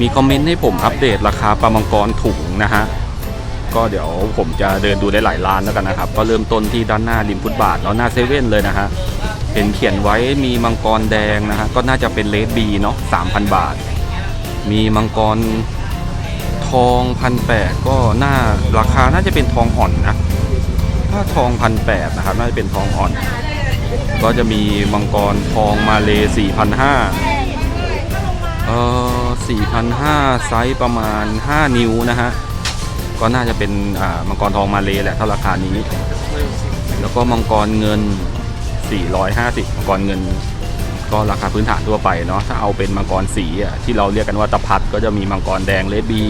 มีคอมเมนต์ให้ผมอัปเดตราคาปลามังกรถุงนะฮะก็เดี๋ยวผมจะเดินดูได้หลายร้านแล้วกันนะครับ ก็เริ่มต้นที่ด้านหน้าริมฟุตบาทแล้วหน้าเซเว่นเลยนะฮะเห็นเขียนไว้มีมังกรแดงนะฮะก็น่าจะเป็นเลดบีเนาะ3,000บาท มีมังกรทองพันแปดก็น่าราคาน่าจะเป็นทองอ่อนนะถ้าทองพันแปดนะครับน่าจะเป็นทองอ่อน ก็จะมีมังกรทองมาเล4,500เออ 4,500 ไซส์ประมาณ 5 นิ้วนะฮะ ก็น่าจะเป็นอ่ามังกรทองมาเลแหละเท่าราคานี้ แล้วก็มังกรเงิน 450 มังกรเงิน ก็ราคาพื้นฐานทั่วไปเนาะ ถ้าเอาเป็นมังกรสีอะที่เราเรียกกันว่าตะพัดก็จะมีมังกรแดงเลบี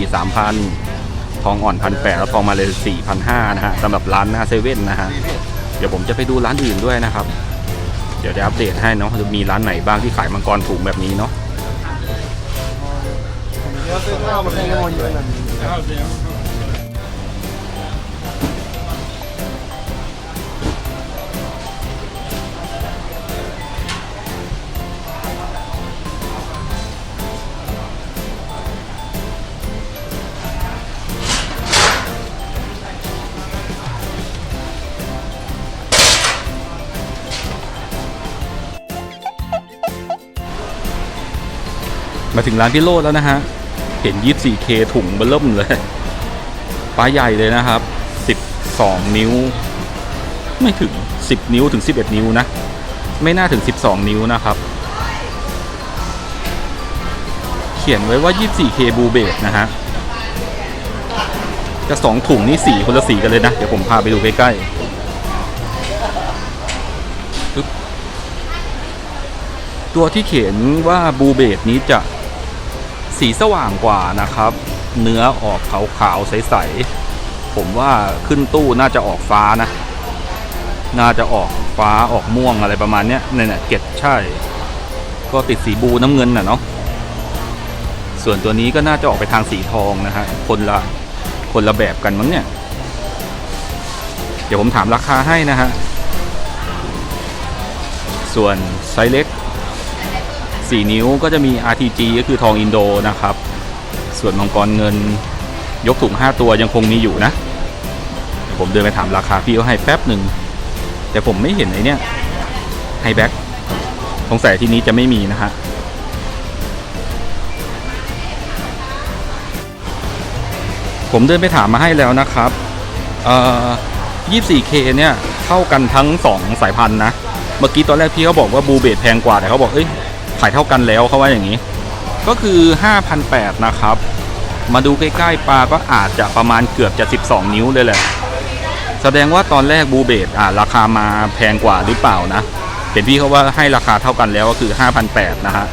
3,000 ทองอ่อนพันแปดแล้วทองมาเล4,500 นะฮะสำหรับร้านหน้าเซเว่นนะฮะ เดี๋ยวผมจะไปดูร้านอื่นด้วยนะครับ เดี๋ยวจะอัปเดตให้เนาะจะมีร้านไหนบ้างที่ขายมังกรถุงแบบนี้เนาะ มาถึงร้านพี่โรดแล้วนะฮะ เห็น 24K ถุงเบลเริ่มเลยปลาใหญ่เลยนะครับ 12 นิ้ว ไม่ถึง 10 นิ้วถึง 11 นิ้วนะ ไม่น่าถึง 12 นิ้วนะครับ เขียนไว้ว่า 24K บูเบดนะฮะจะสองถุงนี่สีคนละสีกันเลยนะ เดี๋ยวผมพาไปดูใกล้ๆตัวที่เขียนว่าบูเบดนี้จะ สีสว่างกว่านะครับ เนื้อออกขาวๆใสๆผมว่าขึ้นตู้น่าจะออกฟ้านะ น่าจะออกฟ้าออกม่วงอะไรประมาณเนี้ยเนี่ยเก็ดใช่ ก็ติดสีบูน้ำเงินน่ะเนาะส่วนตัวนี้ก็น่าจะออกไปทางสีทองนะฮะคนละคนละแบบกันมั้งเนี่ย เดี๋ยวผมถามราคาให้นะฮะ ส่วนไซส์เล็ก 4 นิ้วก็จะมี RTG ก็คือทองอินโดนะครับ ส่วนมังกรเงินยกถุง 5 ตัวยังคงมีอยู่นะ ผมเดินไปถามราคาพี่เขาให้แป๊บหนึ่ง แต่ผมไม่เห็นไอเนี่ยไฮแบ็กสงสัยที่นี้จะไม่มีนะฮะผมเดินไปถามมาให้แล้วนะครับเอ่อ 24K เนี่ยเท่ากันทั้ง 2 สายพันธุ์นะ เมื่อกี้ตอนแรกพี่เขาบอกว่าบูเบดแพงกว่า แต่เขาบอก เอ้ย ขายเท่ากันแล้วเขาว่าอย่างนี้ ก็คือ 5,800 นะครับ มาดูใกล้ๆปลาก็อาจจะประมาณเกือบจะ 12 นิ้วเลยแหละ แสดงว่าตอนแรกบูเบดอ่าราคามาแพงกว่าหรือเปล่านะเห็นพี่เขาว่าให้ราคาเท่ากันแล้วก็คือ 5,800 นะฮะ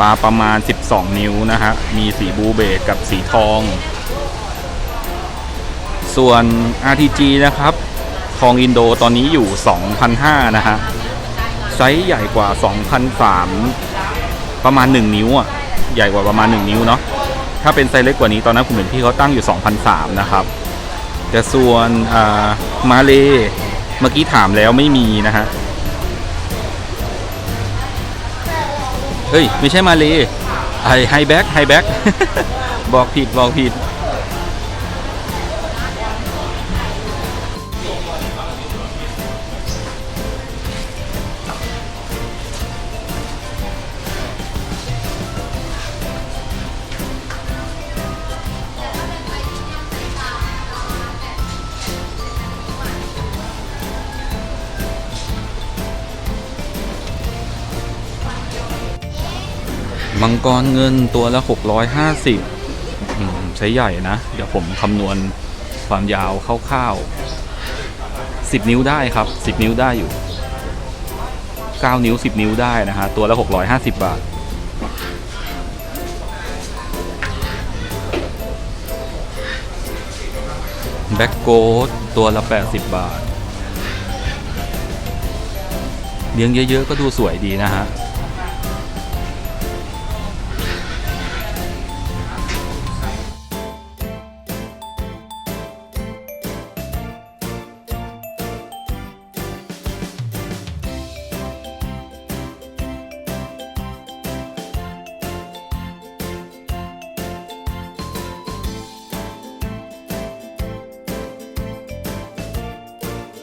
ปลาประมาณ 12 นิ้วนะฮะ มีสีบูเบดกับสีทอง ส่วน RTG นะครับ ทองอินโดตอนนี้อยู่ 2,500 นะฮะ ไซส์ใหญ่กว่า2,003 ประมาณ 1 นิ้วอะใหญ่กว่าประมาณ 1 นิ้วเนาะถ้าเป็นไซส์เล็กกว่านี้ตอนนั้นผมเห็นพี่เขาตั้งอยู่2,003นะครับแต่ส่วนอ่ามาเลเมื่อกี้ถามแล้วไม่มีนะฮะเฮ้ย ไม่ใช่มาเลไอไฮแบ็กไฮแบ็กบอกผิด บอกผิด มังกรเงินตัวละ 650อืมใช้ใหญ่นะ เดี๋ยวผมคำนวณความยาวคร่าวๆ10 นิ้วได้ครับ 10 นิ้วได้อยู่ 9 นิ้ว 10 นิ้วได้นะฮะ ตัวละ 650 บาท แบ็กโกดตัวละ 80 บาท เลี้ยงเยอะๆ ก็ดูสวยดีนะฮะ